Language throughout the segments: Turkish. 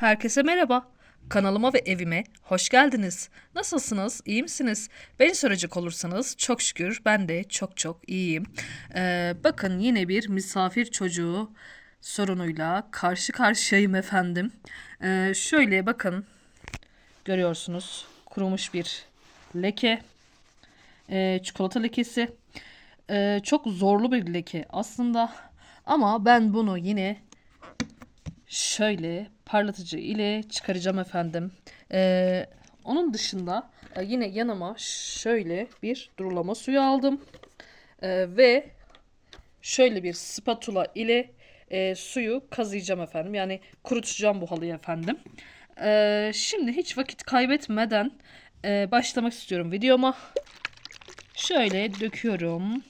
Herkese merhaba. Kanalıma ve evime hoş geldiniz. Nasılsınız? İyi misiniz? Beni soracak olursanız çok şükür ben de çok çok iyiyim. Ee, bakın yine bir misafir çocuğu sorunuyla karşı karşıyayım efendim. Ee, şöyle bakın görüyorsunuz kurumuş bir leke. Ee, çikolata lekesi. Ee, çok zorlu bir leke aslında. Ama ben bunu yine şöyle parlatıcı ile çıkaracağım efendim. Ee, onun dışında e, yine yanıma şöyle bir durulama suyu aldım. Ee, ve şöyle bir spatula ile e, suyu kazıyacağım efendim. Yani kurutacağım bu halıyı efendim. Ee, şimdi hiç vakit kaybetmeden e, başlamak istiyorum videoma. Şöyle döküyorum.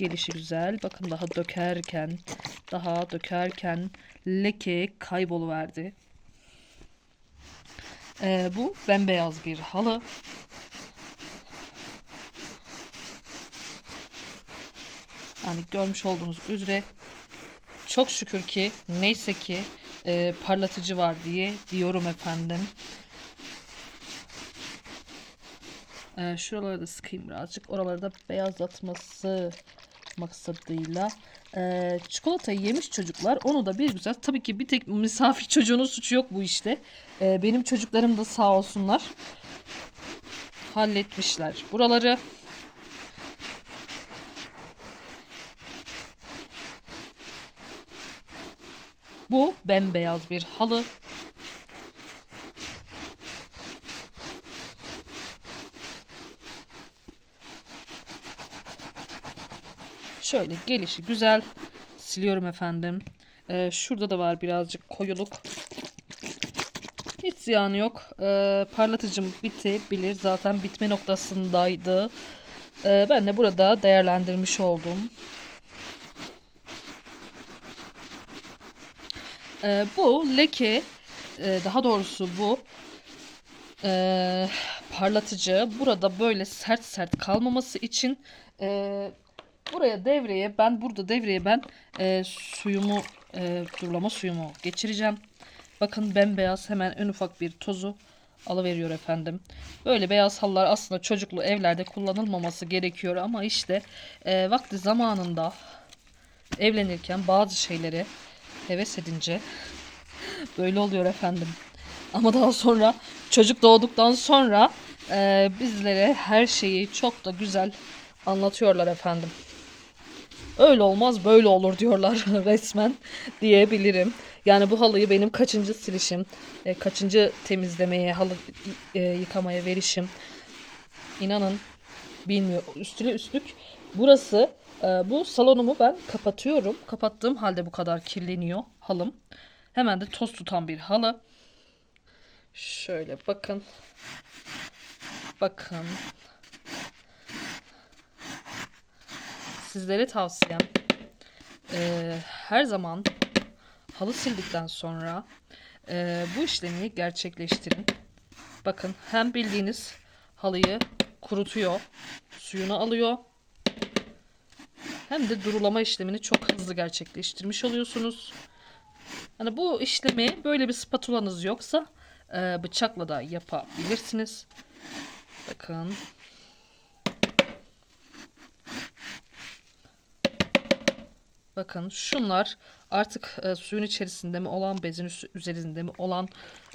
Gelişi güzel. Bakın daha dökerken, daha dökerken leke kayboluverdi. Ee, bu bembeyaz bir halı. Yani görmüş olduğunuz üzere çok şükür ki neyse ki e, parlatıcı var diye diyorum efendim. Ee, şuraları da sıkayım birazcık. Oraları da beyazlatması maksadıyla. Ee, çikolatayı yemiş çocuklar. Onu da bir güzel. Tabii ki bir tek misafir çocuğunun suçu yok bu işte. Ee, benim çocuklarım da sağ olsunlar. Halletmişler buraları. Bu bembeyaz bir halı. Şöyle gelişi güzel siliyorum efendim. Ee, şurada da var birazcık koyuluk. Hiç ziyanı yok. Ee, parlatıcım bitebilir. Zaten bitme noktasındaydı. Ee, ben de burada değerlendirmiş oldum. Ee, bu leke e, daha doğrusu bu e, parlatıcı burada böyle sert sert kalmaması için e, buraya devreye ben burada devreye ben e, suyumu e, durulama suyumu geçireceğim. Bakın bembeyaz hemen en ufak bir tozu alıveriyor efendim. Böyle beyaz halılar aslında çocuklu evlerde kullanılmaması gerekiyor ama işte e, vakti zamanında evlenirken bazı şeyleri heves edince böyle oluyor efendim. Ama daha sonra çocuk doğduktan sonra e, bizlere her şeyi çok da güzel anlatıyorlar efendim. Öyle olmaz böyle olur diyorlar resmen diyebilirim. Yani bu halıyı benim kaçıncı silişim, e, kaçıncı temizlemeye, halı e, yıkamaya verişim. İnanın bilmiyorum. Üstüne üstlük burası e, bu salonumu ben kapatıyorum. Kapattığım halde bu kadar kirleniyor halım. Hemen de toz tutan bir halı. Şöyle bakın. Bakın. Sizlere tavsiyem e, her zaman halı sildikten sonra e, bu işlemi gerçekleştirin. Bakın hem bildiğiniz halıyı kurutuyor, suyunu alıyor. Hem de durulama işlemini çok hızlı gerçekleştirmiş oluyorsunuz. Hani bu işlemi böyle bir spatulanız yoksa e, bıçakla da yapabilirsiniz. Bakın. Bakın şunlar artık e, suyun içerisinde mi olan bezin üzerinde mi olan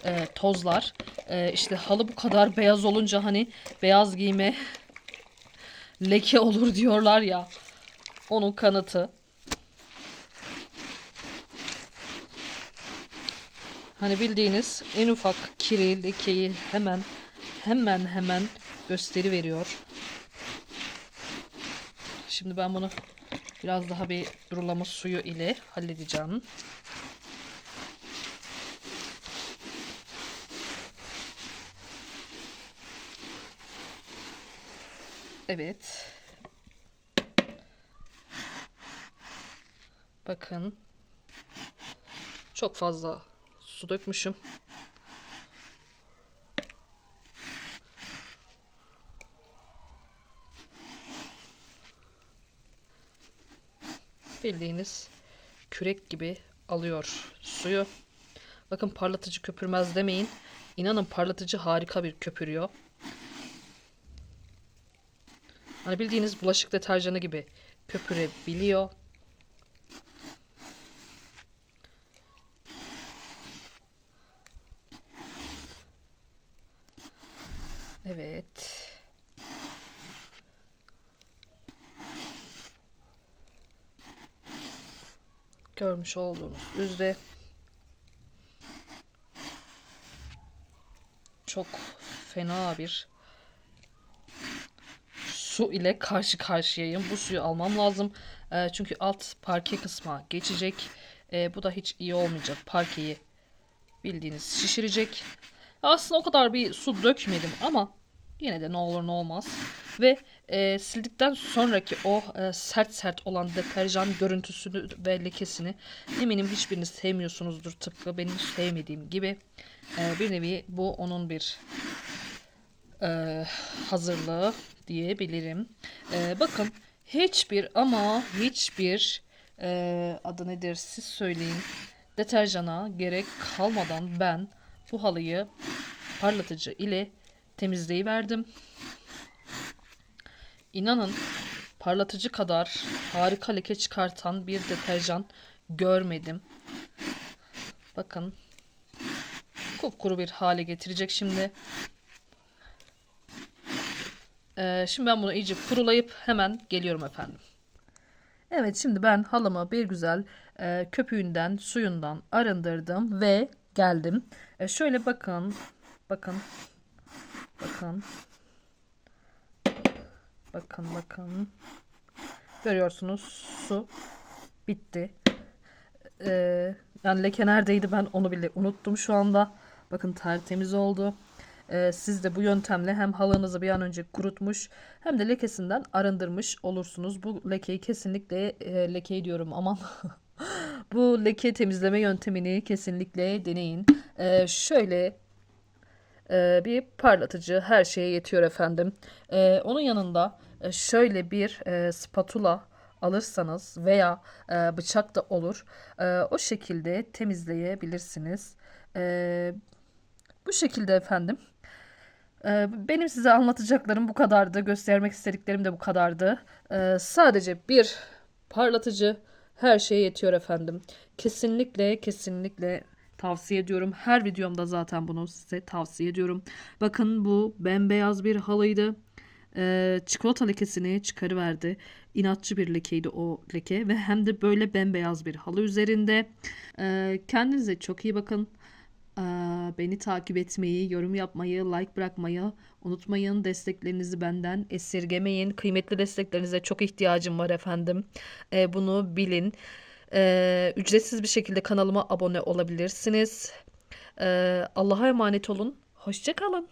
e, tozlar. E, işte halı bu kadar beyaz olunca hani beyaz giyme leke olur diyorlar ya. Onun kanıtı. Hani bildiğiniz en ufak kiri lekeyi hemen hemen hemen gösteri veriyor. Şimdi ben bunu Biraz daha bir durulama suyu ile halledeceğim. Evet. Bakın. Çok fazla su dökmüşüm. Bildiğiniz kürek gibi alıyor suyu. Bakın parlatıcı köpürmez demeyin. İnanın parlatıcı harika bir köpürüyor. Hani bildiğiniz bulaşık deterjanı gibi köpürebiliyor. Evet. Görmüş olduğunuz üzere çok fena bir su ile karşı karşıyayım. Bu suyu almam lazım. Ee, çünkü alt parke kısma geçecek. Ee, bu da hiç iyi olmayacak. Parkeyi bildiğiniz şişirecek. Aslında o kadar bir su dökmedim ama yine de ne olur ne olmaz. Ve e, sildikten sonraki o e, sert sert olan deterjan görüntüsünü ve lekesini eminim hiçbiriniz sevmiyorsunuzdur tıpkı benim sevmediğim gibi. E, bir nevi bu onun bir e, hazırlığı diyebilirim. E, bakın hiçbir ama hiçbir e, adı nedir siz söyleyin deterjana gerek kalmadan ben bu halıyı parlatıcı ile temizleyiverdim. İnanın parlatıcı kadar harika leke çıkartan bir deterjan görmedim. Bakın kupkuru bir hale getirecek şimdi. Ee, şimdi ben bunu iyice kurulayıp hemen geliyorum efendim. Evet şimdi ben halımı bir güzel e, köpüğünden suyundan arındırdım ve geldim. E, şöyle bakın bakın bakın bakın bakın görüyorsunuz su bitti. E, yani leke neredeydi ben onu bile unuttum şu anda. Bakın tertemiz oldu. Ee, siz de bu yöntemle hem halınızı bir an önce kurutmuş hem de lekesinden arındırmış olursunuz. Bu lekeyi kesinlikle e, lekeyi diyorum aman. bu leke temizleme yöntemini kesinlikle deneyin. Ee, şöyle e, bir parlatıcı her şeye yetiyor efendim. Ee, onun yanında e, şöyle bir e, spatula alırsanız veya e, bıçak da olur. E, o şekilde temizleyebilirsiniz. E, bu şekilde efendim. Ee, Benim size anlatacaklarım bu kadardı. Göstermek istediklerim de bu kadardı. Ee, Sadece bir parlatıcı her şeye yetiyor efendim. Kesinlikle kesinlikle tavsiye ediyorum. Her videomda zaten bunu size tavsiye ediyorum. Bakın bu bembeyaz bir halıydı. Ee, çikolata lekesini çıkarıverdi. İnatçı bir lekeydi o leke ve hem de böyle bembeyaz bir halı üzerinde. Ee, kendinize çok iyi bakın. Ee, Beni takip etmeyi, yorum yapmayı, like bırakmayı unutmayın. Desteklerinizi benden esirgemeyin. Kıymetli desteklerinize çok ihtiyacım var efendim. Ee, bunu bilin. Ee, ücretsiz bir şekilde kanalıma abone olabilirsiniz. Ee, Allah'a emanet olun. Hoşçakalın.